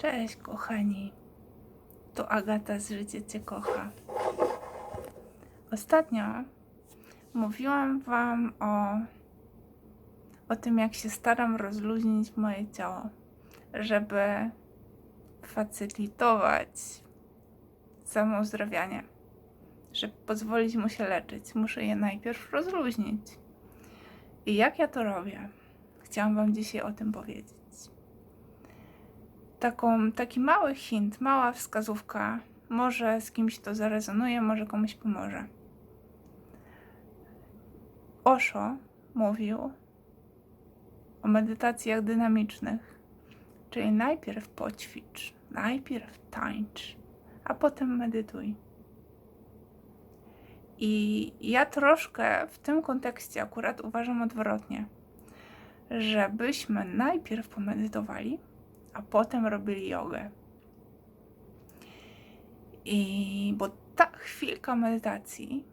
Cześć, kochani. Tu Agata z Życie Cię kocha. Ostatnio mówiłam Wam o, o tym, jak się staram rozluźnić moje ciało, żeby facylitować samo uzdrawianie, żeby pozwolić mu się leczyć. Muszę je najpierw rozluźnić. I jak ja to robię? Chciałam Wam dzisiaj o tym powiedzieć taką, taki mały hint, mała wskazówka. Może z kimś to zarezonuje, może komuś pomoże. Osho mówił o medytacjach dynamicznych, czyli najpierw poćwicz, najpierw tańcz, a potem medytuj. I ja troszkę w tym kontekście akurat uważam odwrotnie, żebyśmy najpierw pomedytowali, a potem robili jogę. I bo ta chwilka medytacji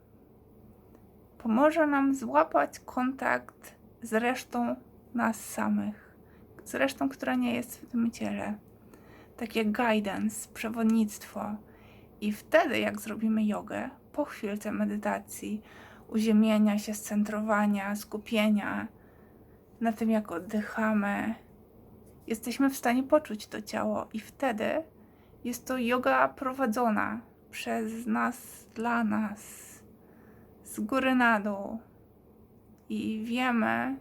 pomoże nam złapać kontakt z resztą nas samych, z resztą, która nie jest w tym ciele. Takie guidance, przewodnictwo. I wtedy, jak zrobimy jogę, po chwilce medytacji, uziemienia się, scentrowania, skupienia na tym, jak oddychamy, jesteśmy w stanie poczuć to ciało, i wtedy jest to yoga prowadzona przez nas, dla nas, z góry na dół. I wiemy,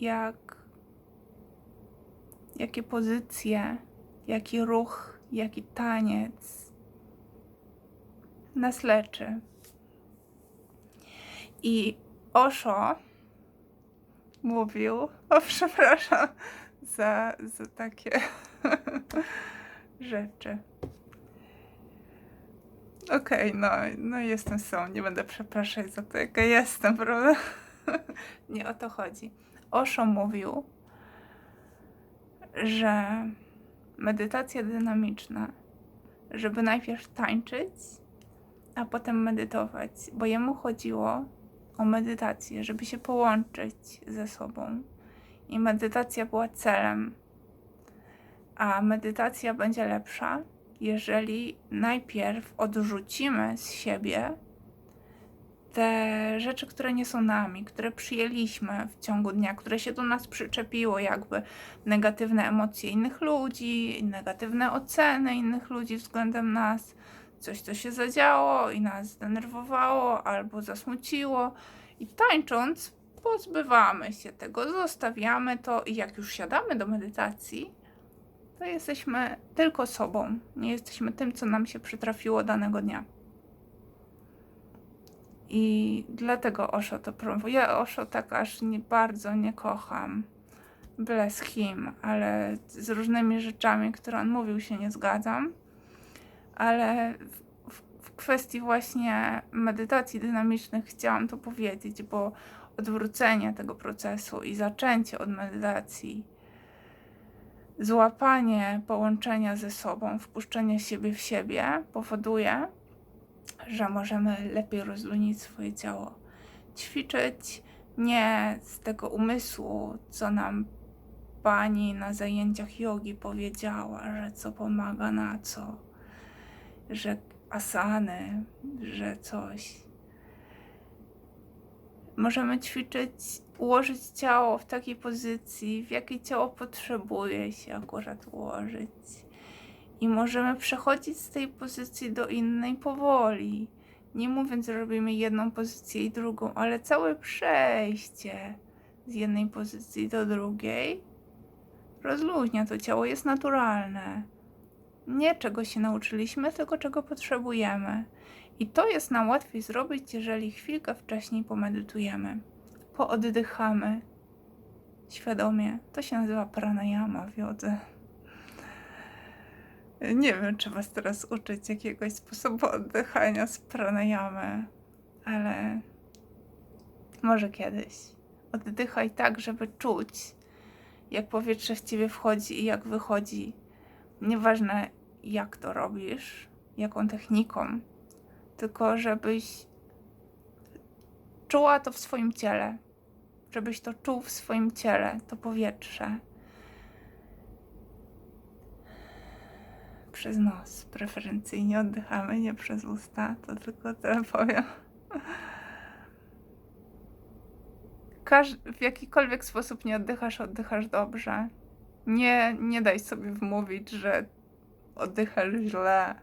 jak, jakie pozycje, jaki ruch, jaki taniec nas leczy. I Osho mówił, o przepraszam, za, za takie rzeczy. Okej, okay, no, no jestem są, nie będę przepraszać za to, jaka jestem, prawda? nie o to chodzi. Osho mówił, że medytacja dynamiczna, żeby najpierw tańczyć, a potem medytować, bo jemu chodziło o medytację, żeby się połączyć ze sobą i medytacja była celem. A medytacja będzie lepsza, jeżeli najpierw odrzucimy z siebie te rzeczy, które nie są nami, które przyjęliśmy w ciągu dnia, które się do nas przyczepiło, jakby negatywne emocje innych ludzi, negatywne oceny innych ludzi względem nas, coś, co się zadziało i nas zdenerwowało albo zasmuciło. I tańcząc, pozbywamy się tego, zostawiamy to i jak już siadamy do medytacji, to jesteśmy tylko sobą, nie jesteśmy tym, co nam się przytrafiło danego dnia. I dlatego Osho to promuje. Ja Osho tak aż nie bardzo nie kocham. Bless him, ale z różnymi rzeczami, które on mówił, się nie zgadzam. Ale w, w, w kwestii właśnie medytacji dynamicznych chciałam to powiedzieć, bo odwrócenie tego procesu i zaczęcie od medytacji, złapanie połączenia ze sobą, wpuszczenie siebie w siebie powoduje, że możemy lepiej rozluźnić swoje ciało. Ćwiczyć nie z tego umysłu, co nam pani na zajęciach jogi powiedziała, że co pomaga na co, że asany, że coś Możemy ćwiczyć, ułożyć ciało w takiej pozycji, w jakiej ciało potrzebuje się akurat ułożyć. I możemy przechodzić z tej pozycji do innej powoli. Nie mówiąc, że robimy jedną pozycję i drugą, ale całe przejście z jednej pozycji do drugiej rozluźnia to ciało, jest naturalne. Nie czego się nauczyliśmy, tylko czego potrzebujemy. I to jest nam łatwiej zrobić, jeżeli chwilkę wcześniej pomedytujemy, pooddychamy świadomie. To się nazywa pranayama w jodze. Nie wiem, czy Was teraz uczyć jakiegoś sposobu oddychania z pranayamy, ale może kiedyś. Oddychaj tak, żeby czuć, jak powietrze w Ciebie wchodzi i jak wychodzi. Nieważne, jak to robisz, jaką techniką tylko żebyś czuła to w swoim ciele, żebyś to czuł w swoim ciele, to powietrze. przez nos. Preferencyjnie oddychamy, nie przez usta. To tylko tyle powiem. Każ- w jakikolwiek sposób nie oddychasz, oddychasz dobrze. Nie, nie daj sobie wmówić, że oddychasz źle.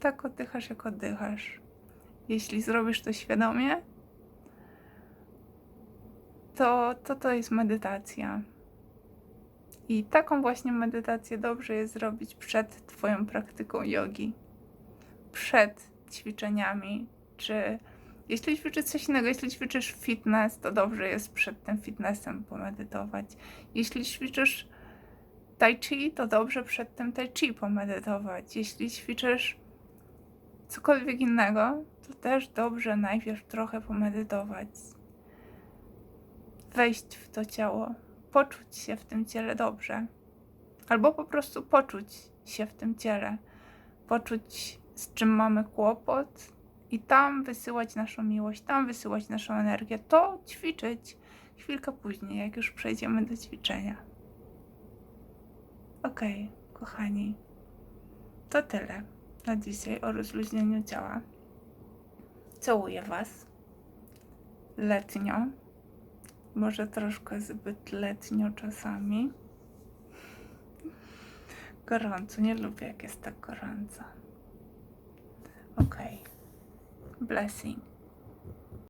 Tak oddychasz, jak oddychasz. Jeśli zrobisz to świadomie, to to, to jest medytacja. I taką właśnie medytację dobrze jest zrobić przed Twoją praktyką jogi, przed ćwiczeniami, czy jeśli ćwiczysz coś innego, jeśli ćwiczysz fitness, to dobrze jest przed tym fitnessem pomedytować. Jeśli ćwiczysz tai chi, to dobrze przed tym tai chi pomedytować. Jeśli ćwiczysz cokolwiek innego, to też dobrze najpierw trochę pomedytować. Wejść w to ciało, poczuć się w tym ciele dobrze. Albo po prostu poczuć się w tym ciele. Poczuć, z czym mamy kłopot, i tam wysyłać naszą miłość, tam wysyłać naszą energię. To ćwiczyć chwilkę później, jak już przejdziemy do ćwiczenia. Okej, kochani, to tyle na dzisiaj o rozluźnieniu ciała. Całuję Was letnio, może troszkę zbyt letnio czasami. Gorąco, nie lubię jak jest tak gorąco. Okej. blessing.